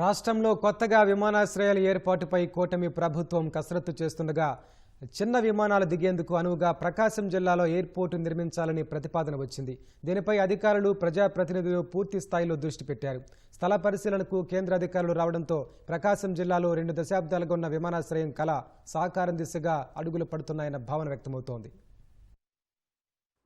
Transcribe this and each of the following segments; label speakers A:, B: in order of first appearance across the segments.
A: రాష్ట్రంలో కొత్తగా విమానాశ్రయాల ఏర్పాటుపై కూటమి ప్రభుత్వం కసరత్తు చేస్తుండగా చిన్న విమానాలు దిగేందుకు అనువుగా ప్రకాశం జిల్లాలో ఎయిర్పోర్టు నిర్మించాలని ప్రతిపాదన వచ్చింది. దీనిపై అధికారులు ప్రజాప్రతినిధులు పూర్తి స్థాయిలో దృష్టి పెట్టారు. స్థల పరిశీలనకు కేంద్ర అధికారులు రావడంతో ప్రకాశం జిల్లాలో రెండు దశాబ్దాలుగా ఉన్న విమానాశ్రయం కళ సాకారం దిశగా అడుగులు పడుతున్నాయన్న భావన వ్యక్తమవుతోంది.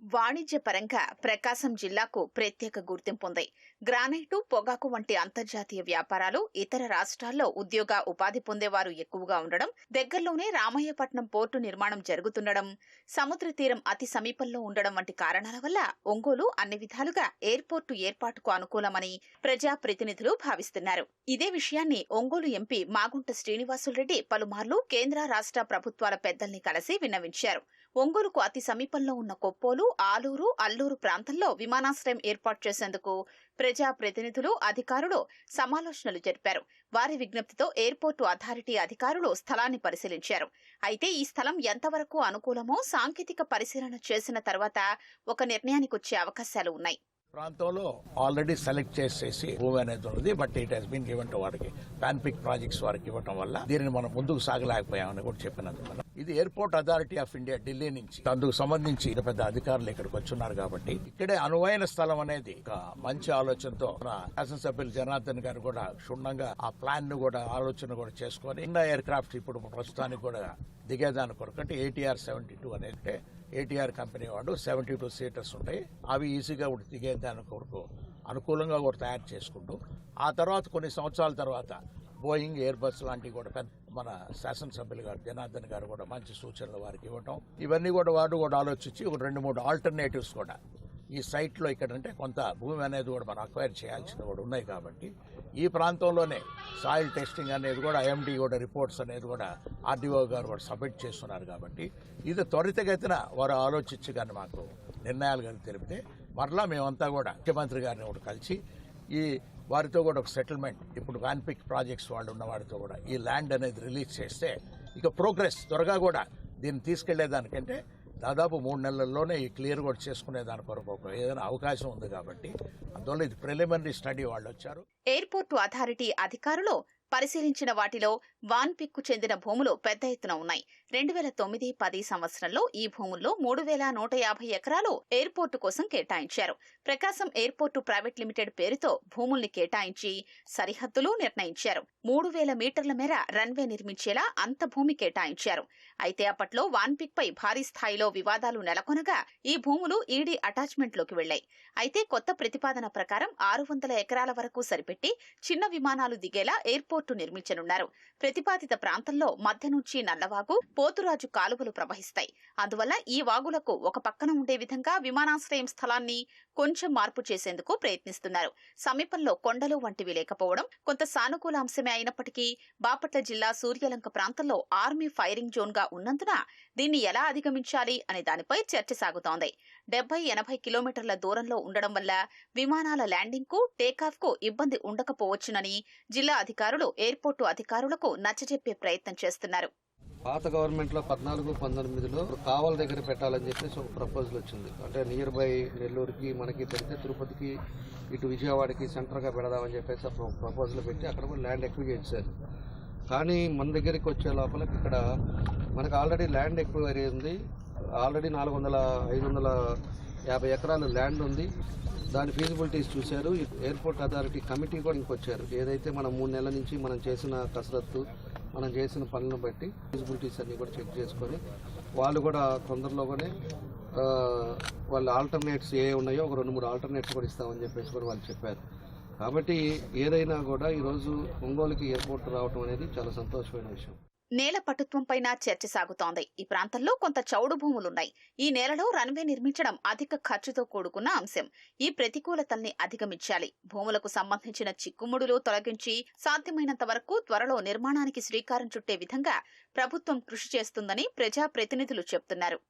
B: వాణిజ్యపరంగా ప్రకాశం జిల్లాకు ప్రత్యేక గుర్తింపుంది. గ్రానైటు పొగాకు వంటి అంతర్జాతీయ వ్యాపారాలు ఇతర రాష్ట్రాల్లో ఉద్యోగ ఉపాధి పొందేవారు ఎక్కువగా ఉండడం దగ్గరలోనే రామయ్యపట్నం పోర్టు నిర్మాణం జరుగుతుండడం సముద్ర తీరం అతి సమీపంలో ఉండడం వంటి కారణాల వల్ల ఒంగోలు అన్ని విధాలుగా ఎయిర్పోర్టు ఏర్పాటుకు అనుకూలమని ప్రజాప్రతినిధులు భావిస్తున్నారు. ఇదే విషయాన్ని ఒంగోలు ఎంపీ మాగుంట శ్రీనివాసులరెడ్డి పలుమార్లు కేంద్ర రాష్ట్ర ప్రభుత్వాల పెద్దల్ని కలిసి విన్నవించారు. ఒంగోలుకు అతి సమీపంలో ఉన్న కొప్పోలు ఆలూరు అల్లూరు ప్రాంతంలో విమానాశ్రయం ఏర్పాటు చేసేందుకు ప్రజా ప్రతినిధులు అధికారులు సమాలోచనలు జరిపారు. వారి విజ్ఞప్తితో ఎయిర్పోర్టు అథారిటీ అధికారులు స్థలాన్ని పరిశీలించారు. అయితే ఈ స్థలం ఎంతవరకు అనుకూలమో సాంకేతిక పరిశీలన చేసిన తర్వాత ఒక నిర్ణయానికి వచ్చే అవకాశాలు ఉన్నాయి.
C: ప్రాంతంలో ఆల్రెడీ సెలెక్ట్ చేసేసి భూమి అనేది ఉంది but it has been given to వారికి పాన్పిక్ ప్రాజెక్ట్స్ వారికి ఇవ్వడం వల్ల దీనిని మనం ముందుకు సాగలేకపోయామని కూడా చెప్పినందుకు మనం. ఇది airport authority of India Delhi నుంచి. అందుకు సంబంధించి పెద్ద అధికారులు ఇక్కడికి వచ్చున్నారు కాబట్టి ఇక్కడే అనువైన స్థలం అనేది ఒక మంచి ఆలోచనతో మన శాసనసభ్యులు జనార్దన్ గారు కూడా క్షుణ్ణంగా ఆ ప్లాన్ను కూడా ఆలోచన కూడా చేసుకొని చిన్న ఎయిర్ క్రాఫ్ట్ ఇప్పుడు ప్రస్తుతానికి కూడా దిగేదాని కొరకు అంటే ఏటీఆర్ సెవెంటీ టూ అనేది ఏటీఆర్ కంపెనీ వాడు సెవెంటీ టూ సీటర్స్ ఉంటాయి. అవి ఈజీగా దిగే దిగేదాని కొరకు అనుకూలంగా కూడా తయారు చేసుకుంటూ ఆ తర్వాత కొన్ని సంవత్సరాల తర్వాత బోయింగ్ ఎయిర్ బస్ లాంటివి కూడా పెద్ద మన శాసనసభ్యులు గారు జనార్దన్ గారు కూడా మంచి సూచనలు వారికి ఇవ్వటం. ఇవన్నీ కూడా వాడు కూడా ఆలోచించి ఒక రెండు మూడు ఆల్టర్నేటివ్స్ కూడా ఈ సైట్లో ఇక్కడ అంటే కొంత భూమి అనేది కూడా మనం అక్వైర్ చేయాల్సిన కూడా ఉన్నాయి కాబట్టి ఈ ప్రాంతంలోనే సాయిల్ టెస్టింగ్ అనేది కూడా ఐఎండి కూడా రిపోర్ట్స్ అనేది కూడా ఆర్డీఓ గారు కూడా సబ్మిట్ చేస్తున్నారు కాబట్టి ఇది త్వరితగతిన వారు ఆలోచించి కానీ మాకు నిర్ణయాలు కానీ తెలిపితే మరలా మేమంతా కూడా ముఖ్యమంత్రి గారిని కూడా కలిసి ఈ వారితో కూడా ఒక సెటిల్మెంట్ ఇప్పుడు వాన్పిక్ ప్రాజెక్ట్స్ వాళ్ళు ఉన్న వారితో కూడా ఈ ల్యాండ్ అనేది రిలీజ్ చేస్తే ఇక ప్రోగ్రెస్ త్వరగా కూడా దీన్ని తీసుకెళ్ళేదానికంటే దాదాపు మూడు నెలల్లోనే ఈ క్లియర్ కూడా చేసుకునే దాని కొరకు ఒక ఏదైనా అవకాశం ఉంది కాబట్టి అందువల్ల ఇది ప్రిలిమినరీ స్టడీ వాళ్ళు వచ్చారు.
B: ఎయిర్పోర్టు అథారిటీ అధికారులు పరిశీలించిన వాటిలో వాన్పిక్కు చెందిన భూములు పెద్ద ఎత్తున ఉన్నాయి. రెండు వేల తొమ్మిది పది సంవత్సరంలో ఈ భూముల్లో మూడు వేల నూట యాభై ఎకరాలు ఎయిర్పోర్టు కోసం కేటాయించారు. ప్రకాశం ఎయిర్పోర్టు ప్రైవేట్ లిమిటెడ్ పేరుతో భూముల్ని కేటాయించి సరిహద్దులు నిర్ణయించారు. మూడు వేల మీటర్ల మేర రన్వే నిర్మించేలా అంత భూమి కేటాయించారు. అయితే అప్పట్లో వాన్పిక్ పై భారీ స్థాయిలో వివాదాలు నెలకొనగా ఈ భూములు ఈడీ అటాచ్మెంట్లోకి వెళ్ళాయి అయితే కొత్త ప్రతిపాదన ప్రకారం ఆరు వందల ఎకరాల వరకు సరిపెట్టి చిన్న విమానాలు దిగేలా ఎయిర్పోర్టు నిర్మించనున్నారు. ప్రతిపాదిత ప్రాంతంలో మధ్య నుంచి నల్లవాగు పోతురాజు కాలువలు ప్రవహిస్తాయి. అందువల్ల ఈ వాగులకు ఒక పక్కన ఉండే విధంగా విమానాశ్రయం స్థలాన్ని కొంచెం మార్పు చేసేందుకు ప్రయత్నిస్తున్నారు. సమీపంలో కొండలు వంటివి లేకపోవడం కొంత సానుకూల అంశమే అయినప్పటికీ బాపట్ల జిల్లా సూర్యలంక ప్రాంతంలో ఆర్మీ ఫైరింగ్ జోన్గా ఉన్నందున దీన్ని ఎలా అధిగమించాలి అనే దానిపై చర్చ సాగుతోంది. డెబ్బై ఎనభై కిలోమీటర్ల దూరంలో ఉండడం వల్ల విమానాల ల్యాండింగ్కు టేకాఫ్కు ఇబ్బంది ఉండకపోవచ్చునని జిల్లా అధికారులు ఎయిర్పోర్టు అధికారులకు నచ్చజెప్పే ప్రయత్నం చేస్తున్నారు.
D: పాత గవర్నమెంట్లో పద్నాలుగు పంతొమ్మిదిలో కావల దగ్గర పెట్టాలని చెప్పేసి ఒక ప్రపోజల్ వచ్చింది. అంటే నియర్ బై నెల్లూరుకి మనకి పెడితే తిరుపతికి ఇటు విజయవాడకి సెంటర్గా పెడదామని చెప్పేసి ప్రపోజల్ పెట్టి అక్కడ కూడా ల్యాండ్ ఎక్కువ చేశారు కానీ మన దగ్గరికి వచ్చే లోపల ఇక్కడ మనకు ఆల్రెడీ ల్యాండ్ ఎక్కువ ఉంది. ఆల్రెడీ నాలుగు వందల ఐదు వందల యాభై ఎకరాల ల్యాండ్ ఉంది. దాని ఫీజిబిలిటీస్ చూశారు. ఎయిర్పోర్ట్ అథారిటీ కమిటీ కూడా ఇంకొచ్చారు. ఏదైతే మనం మూడు నెలల నుంచి మనం చేసిన కసరత్తు మనం చేసిన పనులను బట్టి ఫీజిబిలిటీస్ అన్నీ కూడా చెక్ చేసుకొని వాళ్ళు కూడా తొందరలోనే వాళ్ళ ఆల్టర్నేట్స్ ఏ ఉన్నాయో ఒక రెండు మూడు ఆల్టర్నేట్స్ కూడా ఇస్తామని చెప్పేసి కూడా వాళ్ళు చెప్పారు. కాబట్టి ఏదైనా కూడా ఈరోజు ఒంగోలుకి ఎయిర్పోర్ట్ రావడం అనేది చాలా సంతోషమైన విషయం.
B: నేల పటుత్వంపైన చర్చ సాగుతోంది. ఈ ప్రాంతంలో కొంత చౌడు భూములున్నాయి. ఈ నేలలో రన్వే నిర్మించడం అధిక ఖర్చుతో కూడుకున్న అంశం. ఈ ప్రతికూలతల్ని అధిగమించాలి. భూములకు సంబంధించిన చిక్కుముడులు తొలగించి సాధ్యమైనంత వరకు త్వరలో నిర్మాణానికి శ్రీకారం చుట్టే విధంగా ప్రభుత్వం కృషి చేస్తుందని ప్రజాప్రతినిధులు చెబుతున్నారు